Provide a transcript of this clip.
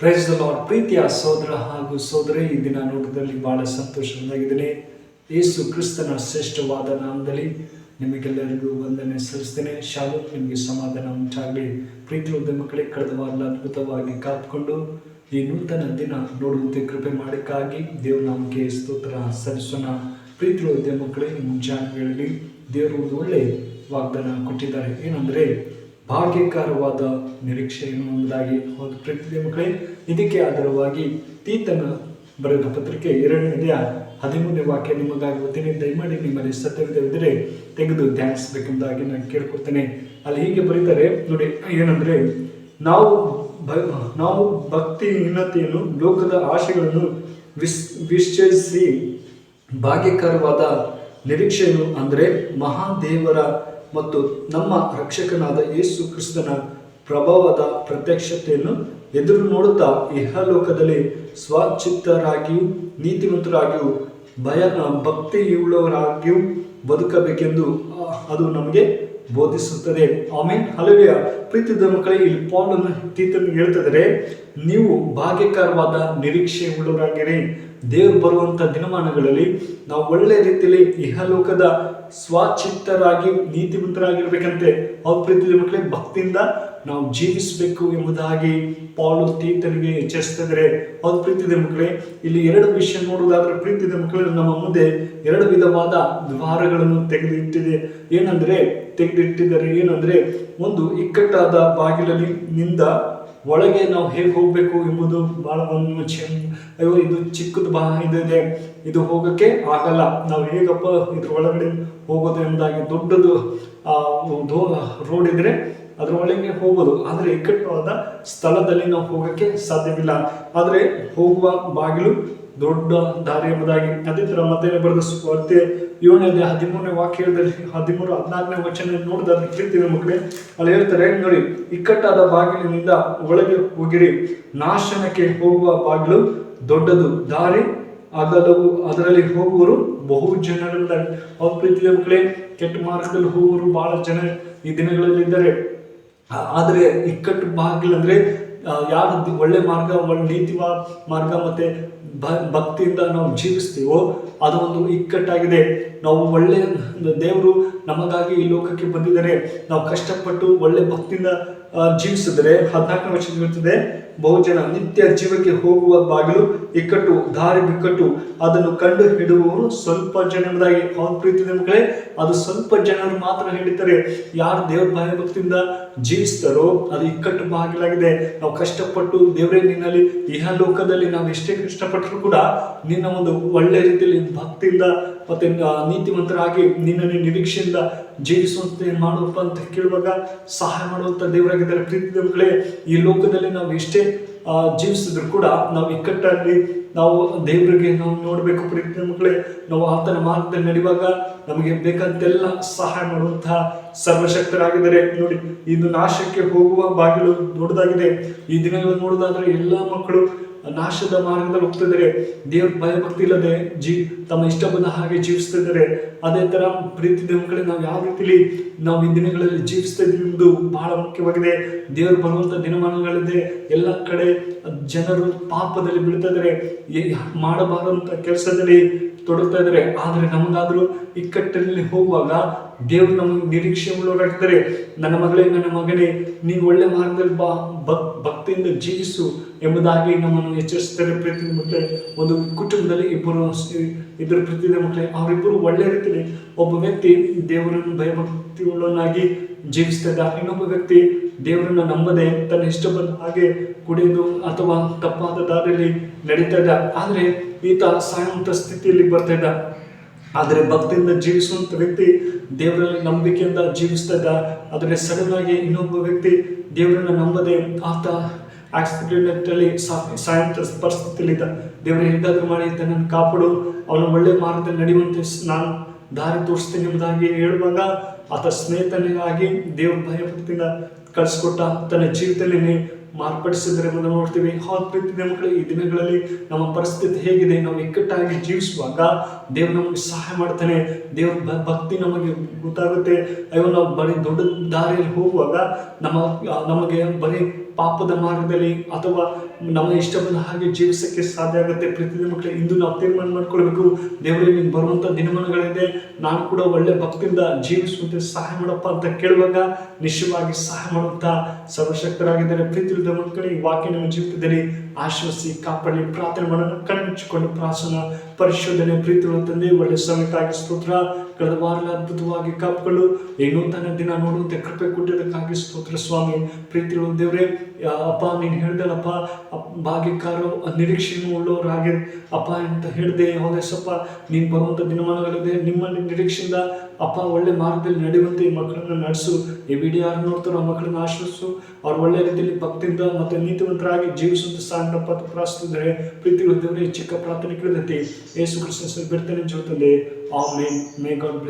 Price lord ಪ್ರೀತಿಯ ಸೋದರ ಹಾಗೂ ಸೋದರಿ, ಈ ದಿನ ನೋಟದಲ್ಲಿ ಬಹಳ ಸಂತೋಷವಾಗಿದ್ದೇನೆ. ಯೇಸು ಕ್ರಿಸ್ತನ ಶ್ರೇಷ್ಠವಾದ ನಾಮದಲ್ಲಿ ನಿಮಗೆಲ್ಲರಿಗೂ ವಂದನೆ ಸಲ್ಲಿಸ್ತೇನೆ ಶಾಲು ನಿಮಗೆ ಸಮಾಧಾನ ಉಂಟಾಗಲಿ. ಪ್ರೀತಿ ಉದ್ಯಮಗಳೇ ಕಳೆದ ವಾರ ಅದ್ಭುತವಾಗಿ ಕಾತ್ಕೊಂಡು ಈ ನೂತನ ದಿನ ನೋಡುವಂತೆ ಕೃಪೆ ಮಾಡೋಕ್ಕಾಗಿ ದೇವ್ರ ನಾಮಕ್ಕೆ ಸ್ತೋತ್ರ ಸಲ್ಲಿಸೋಣ. ಪ್ರೀತಿ ಉದ್ದ ಮಕ್ಕಳೇ ಹೇಳಲಿ ದೇವರು ಒಳ್ಳೆ ವಾಗ್ದಾನ ಕೊಟ್ಟಿದ್ದಾರೆ. ಏನಂದರೆ ಭಾಗ್ಯಕರವಾದ ನಿರೀಕ್ಷೆಯನ್ನು ಒಂದಾಗಿ ಒಂದು ಪ್ರೀತಿ ಮಕ್ಕಳೇ, ಇದಕ್ಕೆ ಆಧಾರವಾಗಿ ತೀತನ ಬರೆದ ಪತ್ರಿಕೆ ಎರಡನೇದೆಯ ಹದಿಮೂರನೇ ವಾಕ್ಯ ನಿಮಗಾಗಿ ಓದ್ತೀನಿ ದಯಮಾಡಿ ನಿಮ್ಮಲ್ಲಿ ಸತ್ಯವಿದ್ದರೆ ತೆಗೆದು ಧ್ಯಾನಿಸಬೇಕೆಂಬುದಾಗಿ ನಾನು ಕೇಳ್ಕೊಡ್ತೇನೆ ಅಲ್ಲಿ ಹೀಗೆ ಬರೀತಾರೆ, ನೋಡಿ, ಏನಂದ್ರೆ, ನಾವು ನಾವು ನಾವು ಭಕ್ತಿಹೀನತೆಯನ್ನು ಲೋಕದ ಆಶೆಗಳನ್ನು ವಿಸ್, ವಿಶ್ಲೇಷಿಸಿ ಭಾಗ್ಯಕರವಾದ ನಿರೀಕ್ಷೆಯನ್ನು, ಅಂದರೆ ಮಹಾದೇವರ ಮತ್ತು ನಮ್ಮ ರಕ್ಷಕನಾದ ಯೇಸು ಕ್ರಿಸ್ತನ ಪ್ರಭಾವದ ಪ್ರತ್ಯಕ್ಷತೆಯನ್ನು ಎದುರು ನೋಡುತ್ತಾ ಇಹಲೋಕದಲ್ಲಿ ಸ್ವಚಿತ್ತರಾಗಿಯೂ ನೀತಿವಂತರಾಗಿಯೂ ಭಯ ಭಕ್ತಿಯುಳ್ಳವರಾಗಿಯೂ ಬದುಕಬೇಕೆಂದು ಅದು ನಮಗೆ ಬೋಧಿಸುತ್ತದೆ. ಆಮೇಲೆ ಹಲವೆಯ ಪ್ರೀತಿದ ಮಕ್ಕಳೇ, ಇಲ್ಲಿ ಪಾಲನ್ನು ತೀತನಿಗೆ ಹೇಳ್ತಿದ್ರೆ ನೀವು ಭಾಗ್ಯಕರವಾದ ನಿರೀಕ್ಷೆ ಉಳ್ಳವರಾಗಿರಿ ದೇವರು ಬರುವಂತ ದಿನಮಾನಗಳಲ್ಲಿ ನಾವು ಒಳ್ಳೆ ರೀತಿಯಲ್ಲಿ ಇಹಲೋಕದ ಸ್ವಚಿತ್ತರಾಗಿ ನೀತಿವಂತರಾಗಿರ್ಬೇಕಂತೆ ಅವ್ರ ಮಕ್ಕಳೇ, ಭಕ್ತಿಯಿಂದ ನಾವು ಜೀವಿಸಬೇಕು ಎಂಬುದಾಗಿ ಪಾಲು ತೀತನಿಗೆ ಎಚ್ಚರಿಸ್ತಿದ್ರೆ ಅವ್ರ ಮಕ್ಕಳೇ, ಇಲ್ಲಿ ಎರಡು ವಿಷಯ ನೋಡುವುದಾದ್ರೆ ಪ್ರೀತಿದ ಮಕ್ಕಳು, ನಮ್ಮ ಮುಂದೆ ಎರಡು ವಿಧವಾದ ದ್ವಾರಗಳನ್ನು ತೆಗೆದಿಟ್ಟಿದೆ. ಏನಂದ್ರೆ, ತೆಗೆದಿಟ್ಟಿದ್ದಾರೆ, ಏನಂದ್ರೆ, ಒಂದು ಇಕ್ಕಟ್ಟಾದ ಬಾಗಿಲಲ್ಲಿ ನಿಂದ ಒಳಗೆ ನಾವು ಹೇಗೆ ಹೋಗಬೇಕು ಎಂಬುದು ಬಹಳ ಒಂದು ಅಯ್ಯೋ, ಇದು ಚಿಕ್ಕದು ಬಾ ಇದಿದೆ. ಇದು ಹೋಗಕ್ಕೆ ಆಗಲ್ಲ. ನಾವು ಹೇಗಪ್ಪ ಇದ್ರ ಒಳಗಡೆ ಹೋಗೋದು ಎಂಬುದಾಗಿ ದೊಡ್ಡದು ರೋಡ್ ಇದ್ರೆ ಅದ್ರ ಒಳಗೆ ಹೋಗೋದು. ಆದರೆ ಇಕ್ಕಟ್ಟವಾದ ಸ್ಥಳದಲ್ಲಿ ನಾವು ಹೋಗಕ್ಕೆ ಸಾಧ್ಯವಿಲ್ಲ. ಆದರೆ ಹೋಗುವ ಬಾಗಿಲು ದೊಡ್ಡ ದಾರಿ ಎಂಬುದಾಗಿ ಅದೇ ತರ ಮತ್ತೆ ಬರೆದ ಸ್ಪರ್ಧೆ ಏಳನೇ ಹದಿಮೂರನೇ ವಾಕ್ಯದಲ್ಲಿ ಹದಿಮೂರು, ಹದಿನಾಲ್ಕನೇ ವಚನ ನೋಡಿದ್ರೆ ಕೇಳ್ತೀವಿ ಮಕ್ಕಳೇ. ಅಲ್ಲಿ ಹೇಳ್ತಾರೆ ನೋಡಿ, ಇಕ್ಕಟ್ಟಾದ ಬಾಗಿಲಿನಿಂದ ಒಳಗೆ ಹೋಗಿರಿ. ನಾಶನಕ್ಕೆ ಹೋಗುವ ಬಾಗಿಲು ದೊಡ್ಡದು. ದಾರಿ ಅಗಲವು ಅದರಲ್ಲಿ ಹೋಗುವರು ಬಹು ಜನರಿಂದ ಅವ್ರ ಮಕ್ಕಳೇ, ಕೆಟ್ಟ ಮಾರ್ಗದಲ್ಲಿ ಹೋಗುವರು ಬಹಳ ಜನ ಈ ದಿನಗಳಲ್ಲಿ ಇದ್ದಾರೆ. ಆದರೆ ಇಕ್ಕಟ್ಟು ಬಾಗಿಲು ಅಂದ್ರೆ ಯಾರು ಒಳ್ಳೆ ಮಾರ್ಗ, ಒಳ್ಳೆ ನೀತಿ ಮಾರ್ಗ ಮತ್ತೆ ಭಕ್ತಿಯಿಂದ ನಾವು ಜೀವಿಸ್ತೀವೋ, ಅದು ಒಂದು ಇಕ್ಕಟ್ಟಾಗಿದೆ. ನಾವು ಒಳ್ಳೆ ದೇವರು ನಮಗಾಗಿ ಈ ಲೋಕಕ್ಕೆ ಬಂದಿದ್ದಾರೆ. ನಾವು ಕಷ್ಟಪಟ್ಟು ಒಳ್ಳೆ ಭಕ್ತಿಯಿಂದ ಜೀವಿಸಿದರೆ, ಹದಿನಾಲ್ಕನೇ ವರ್ಷ ಇರುತ್ತದೆ ಬಹುಜನ ನಿತ್ಯ ಜೀವಕ್ಕೆ ಹೋಗುವ ಬಾಗಿಲು, ಇಕ್ಕಟ್ಟು, ದಾರಿ ಬಿಕ್ಕಟ್ಟು, ಅದನ್ನು ಕಂಡು ಹಿಡುವವರು ಸ್ವಲ್ಪ ಜನ ಎಂಬುದಾಗಿ ಅವನ ಪ್ರೀತಿ ಮಕ್ಕಳೇ, ಅದು ಸ್ವಲ್ಪ ಜನರು ಮಾತ್ರ ಹಿಡಿತಾರೆ. ಯಾರು ದೇವ್ರ ಬಾಯ ಭಕ್ತಿಯಿಂದ ಜೀವಿಸ್ತಾರೋ, ಅದು ಇಕ್ಕಟ್ಟು ಬಾಗಿಲಾಗಿದೆ. ನಾವು ಕಷ್ಟಪಟ್ಟು ದೇವರೇ ನಿನ್ನಲ್ಲಿ ಇಹ ಲೋಕದಲ್ಲಿ ನಾವು ಎಷ್ಟೇ ಕಷ್ಟಪಟ್ಟರು ಕೂಡ ನಿನ್ನ ಒಂದು ಒಳ್ಳೆ ರೀತಿಯಲ್ಲಿ ಭಕ್ತಿಯಿಂದ ಮತ್ತೆ ನೀತಿವಂತರಾಗಿ ನಿನ್ನನ್ನು ನಿರೀಕ್ಷೆಯಿಂದ ಜೀವಿಸುವಂತೆ ಮಾಡುವಪ್ಪ ಅಂತ ಕೇಳುವಾಗ ಸಹಾಯ ಮಾಡುವಂತ ದೇವರಾಗಿದ್ದಾರೆ. ಮಕ್ಕಳೇ ಈ ಲೋಕದಲ್ಲಿ ನಾವು ಎಷ್ಟೇ ಜೀವಿಸಿದ್ರು ಕೂಡ ನಾವು ಇಕ್ಕಟ್ಟಲ್ಲಿ ನಾವು ದೇವರಿಗೆ ನಾವು ನೋಡಬೇಕು. ಪ್ರೀತಿ ಮಕ್ಕಳೇ ನಾವು ಆತನ ಮಾರ್ಗದಲ್ಲಿ ನಡೆಯುವಾಗ ನಮಗೆ ಬೇಕಂತೆಲ್ಲ ಸಹಾಯ ಮಾಡುವಂತಹ ಸರ್ವಶಕ್ತರಾಗಿದ್ದಾರೆ. ನೋಡಿ, ಇದು ನಾಶಕ್ಕೆ ಹೋಗುವ ಬಾಗಿಲು ದೊಡ್ಡದಾಗಿದೆ ಈ ದಿನಗಳು ನೋಡೋದಾದ್ರೆ ಎಲ್ಲ ಮಕ್ಕಳು ನಾಶದ ಮಾರ್ಗದಲ್ಲಿ ಹೋಗ್ತಿದ್ದಾರೆ ದೇವ್ರ ಭಯಭಕ್ತಿ ಇಲ್ಲದೆ ಜೀ ತಮ್ಮ ಇಷ್ಟ ಬಂದ ಹಾಗೆ ಜೀವಿಸ್ತಿದ್ದಾರೆ ಅದೇ ತರ ಪ್ರೀತಿ ಮಕ್ಕಳೇ ನಾವು ಯಾವ ರೀತಿಲಿ ನಾವು ಈ ದಿನಗಳಲ್ಲಿ ಜೀವಿಸ್ತಾ ಎಂಬುದು ಬಹಳ ಮುಖ್ಯವಾಗಿದೆ. ದೇವರು ಬರುವಂಥ ದಿನಮಾನಗಳಿದೆ ಎಲ್ಲ ಕಡೆ ಜನರು ಪಾಪದಲ್ಲಿ ಬೀಳ್ತಾ ಇದ್ದಾರೆ. ಮಾಡಬಾರದಂತ ಕೆಲಸದಲ್ಲಿ ತೊಡಗ್ತಾ ಇದ್ದಾರೆ. ಆದರೆ ನಮಗಾದರೂ ಇಕ್ಕಟ್ಟಲ್ಲಿ ಹೋಗುವಾಗ ದೇವರು ನಮಗೆ ನಿರೀಕ್ಷೆ ಉಳ್ಳವರಾಗಿದ್ದಾರೆ ನನ್ನ ಮಗಳೇ, ನನ್ನ ಮಗನೇ ನೀನು ಒಳ್ಳೆ ಮಾರ್ಗದಲ್ಲಿ ಬಾ ಭಕ್ ಭಕ್ತಿಯಿಂದ ಜೀವಿಸು ಎಂಬುದಾಗಿ ನಮ್ಮನ್ನು ಎಚ್ಚರಿಸ್ತಾರೆ ಪ್ರೀತಿ ಮಕ್ಕಳೇ. ಒಂದು ಕುಟುಂಬದಲ್ಲಿ ಇಬ್ಬರು ಇಬ್ಬರು ಪ್ರೀತಿಯ ಮಕ್ಕಳೇ, ಅವರಿಬ್ಬರು ಒಳ್ಳೆ ರೀತಿಯಲ್ಲಿ ಒಬ್ಬ ವ್ಯಕ್ತಿ ದೇವರನ್ನು ಭಯಭಕ್ತಿ ಉಳ್ಳವನಾಗಿ ಜೀವಿಸ್ತಾ ಇದ್ದಾರೆ ಇನ್ನೊಬ್ಬ ವ್ಯಕ್ತಿ ದೇವರನ್ನು ನಂಬದೆ ತನ್ನ ಇಷ್ಟ ಹಾಗೆ ಕುಡಿದು ಅಥವಾ ತಪ್ಪಾದ ದಾರಿಯಲ್ಲಿ ನಡೀತಾ ಇದ್ದ. ಆದ್ರೆ ಈತ ಸಾಯುವಂಥ ಸ್ಥಿತಿಯಲ್ಲಿ ಬರ್ತಾ ಇದ್ದ. ಆದರೆ ಭಕ್ತಿಯಿಂದ ಜೀವಿಸುವಂತ ವ್ಯಕ್ತಿ ದೇವರಲ್ಲಿ ನಂಬಿಕೆಯಿಂದ ಜೀವಿಸ್ತಾ ಇದ್ದ ಆದರೆ ಇನ್ನೊಬ್ಬ ವ್ಯಕ್ತಿ ದೇವರನ್ನ ನಂಬದೆ ಆತ ಆಕ್ಸಿಡೆಂಟ್ ಅಲ್ಲಿ ಸಾಯಂತ ಪರಿಸ್ಥಿತಿಯಲ್ಲಿದ್ದ. ದೇವರ ಹೇಗಾದ್ರೂ ಮಾಡಿ ತನ್ನನ್ನು ಕಾಪಾಡು. ಅವನ ಒಳ್ಳೆ ಮಾರ್ಗದಲ್ಲಿ ನಡೆಯುವಂತೆ ನಾನು ದಾರಿ ತೋರಿಸ್ತೇನೆ ಎಂಬುದಾಗಿ ಹೇಳುವಾಗ ಆತ ಸ್ನೇಹಿತನಿಗಾಗಿ ದೇವರ ಭಯಭಕ್ತಿಯಿಂದ ಕಳಿಸ್ಕೊಟ್ಟ ತನ್ನ ಜೀವಿತದಲ್ಲಿ ಮಾರ್ಪಡಿಸಿದರೆ ನೋಡ್ತೀವಿ. ಹೌದು ಪ್ರೀತಿ ಮಕ್ಕಳು, ಈ ದಿನಗಳಲ್ಲಿ ನಮ್ಮ ಪರಿಸ್ಥಿತಿ ಹೇಗಿದೆ, ನಾವು ಇಕ್ಕಟ್ಟಾಗಿ ಜೀವಿಸುವಾಗ ದೇವ್ರು ನಮಗೆ ಸಹಾಯ ಮಾಡ್ತಾನೆ. ದೇವ್ರ ಭಕ್ತಿ ನಮಗೆ ಗೊತ್ತಾಗುತ್ತೆ. ಅಯ್ಯೋ, ನಾವು ಬರೀ ದೊಡ್ಡ ದಾರಿಯಲ್ಲಿ ಹೋಗುವಾಗ ನಮ್ಮ, ನಮಗೆ ಬರೀ ಪಾಪದ ಮಾರ್ಗದಲ್ಲಿ ಅಥವಾ ನಮ್ಮ ಇಷ್ಟ ಬಂದ ಹಾಗೆ ಜೀವಿಸಕ್ಕೆ ಸಾಧ್ಯ ಆಗುತ್ತೆ. ಪ್ರತಿದಿನ ಮಕ್ಕಳು, ಇಂದು ನಾವು ತೀರ್ಮಾನ ಮಾಡ್ಕೊಳ್ಬೇಕು. ದೇವರಿಗೆ ಬರುವಂಥ ದಿನಮಾನಗಳಿದೆ. ನಾನು ಕೂಡ ಒಳ್ಳೆ ಭಕ್ತಿಯಿಂದ ಜೀವಿಸುವಂತೆ ಸಹಾಯ ಮಾಡಪ್ಪ ಅಂತ ಕೇಳುವಾಗ ನಿಶ್ಚಯವಾಗಿ ಸಹಾಯ ಮಾಡುತ್ತಾ ಸರ್ವಶಕ್ತರಾಗಿದ್ದಾರೆ. ಪ್ರೀತಿ ಇಲ್ಲದ ಮಕ್ಕಳು ಈ ವಾಕ್ಯ ನಮ್ಮ ಜೀವಿತದಲ್ಲಿ ಆಶ್ವಾಸಿ ಕಾಪಾಡಿ, ಪ್ರಾರ್ಥನೆ ಮಾಡೋಣ, ಕಣ್ಮುಚ್ಚಿಕೊಂಡು ಪ್ರಾಸನ ಪರಿಶೋಧನೆ ಪ್ರೀತಿ ಉಳ್ಳ ತಂದೆ, ಒಳ್ಳೆ ಸಮಯಕ್ಕಾಗಿ ಸ್ತೋತ್ರ, ಕಳೆದ ವಾರ ಅದ್ಭುತವಾಗಿ ಕಾಪುಗಳು ಈ ನೂತನ ದಿನ ನೋಡುವಂತೆ ಕೃಪೆ ಕೊಟ್ಟಿದ್ದಕ್ಕಾಗಿ ಸ್ತೋತ್ರ. ಸ್ವಾಮಿ ಪ್ರೀತಿ ಉಳ್ಳ ದೇವರೇ, ಅಪ್ಪ, ನೀನು ಹೇಳ್ದಲ್ಲಪ್ಪ ಭಾಗ್ಯಕಾರ ನಿರೀಕ್ಷೆಯನ್ನು ಉಳ್ಳವರಾಗಿ, ಅಪ್ಪ ಅಂತ ಹೇಳಿದೆ. ಹೌದೇಸಪ್ಪ ನೀನು ಬರುವಂಥ ದಿನಮಾನಗಳಿದೆ, ನಿಮ್ಮ ನಿರೀಕ್ಷೆಯಿಂದ ಅಪ್ಪ ಒಳ್ಳೆ ಮಾರ್ಗದಲ್ಲಿ ನಡೆಯುವಂತೆ ಈ ಮಕ್ಕಳನ್ನ ನಡೆಸು. ಈ ವಿಡಿಯೋ ಯಾರು ನೋಡ್ತಾರೋ ಆ ಮಕ್ಕಳನ್ನ ಆಶ್ರಯಿಸು. ಅವ್ರು ಒಳ್ಳೆ ರೀತಿಯಲ್ಲಿ ಭಕ್ತಿಯಿಂದ ಮತ್ತು ನೀತಿವಂತರಾಗಿ ಜೀವಿಸುವಂತ ಸಾಂಗಪ್ಪ ಪ್ರಾರ್ಥಿಸಿದರೆ ಪ್ರೀತಿ ದೇವರೇ ಚಿಕ್ಕ ಪ್ರಾರ್ಥನೆ ಕೇಳಿದಂತೆ ಯೇಸು ಕೃಷ್ಣ ಬಿಡ್ತಾನೆ ಮೇ ಗಾಡ್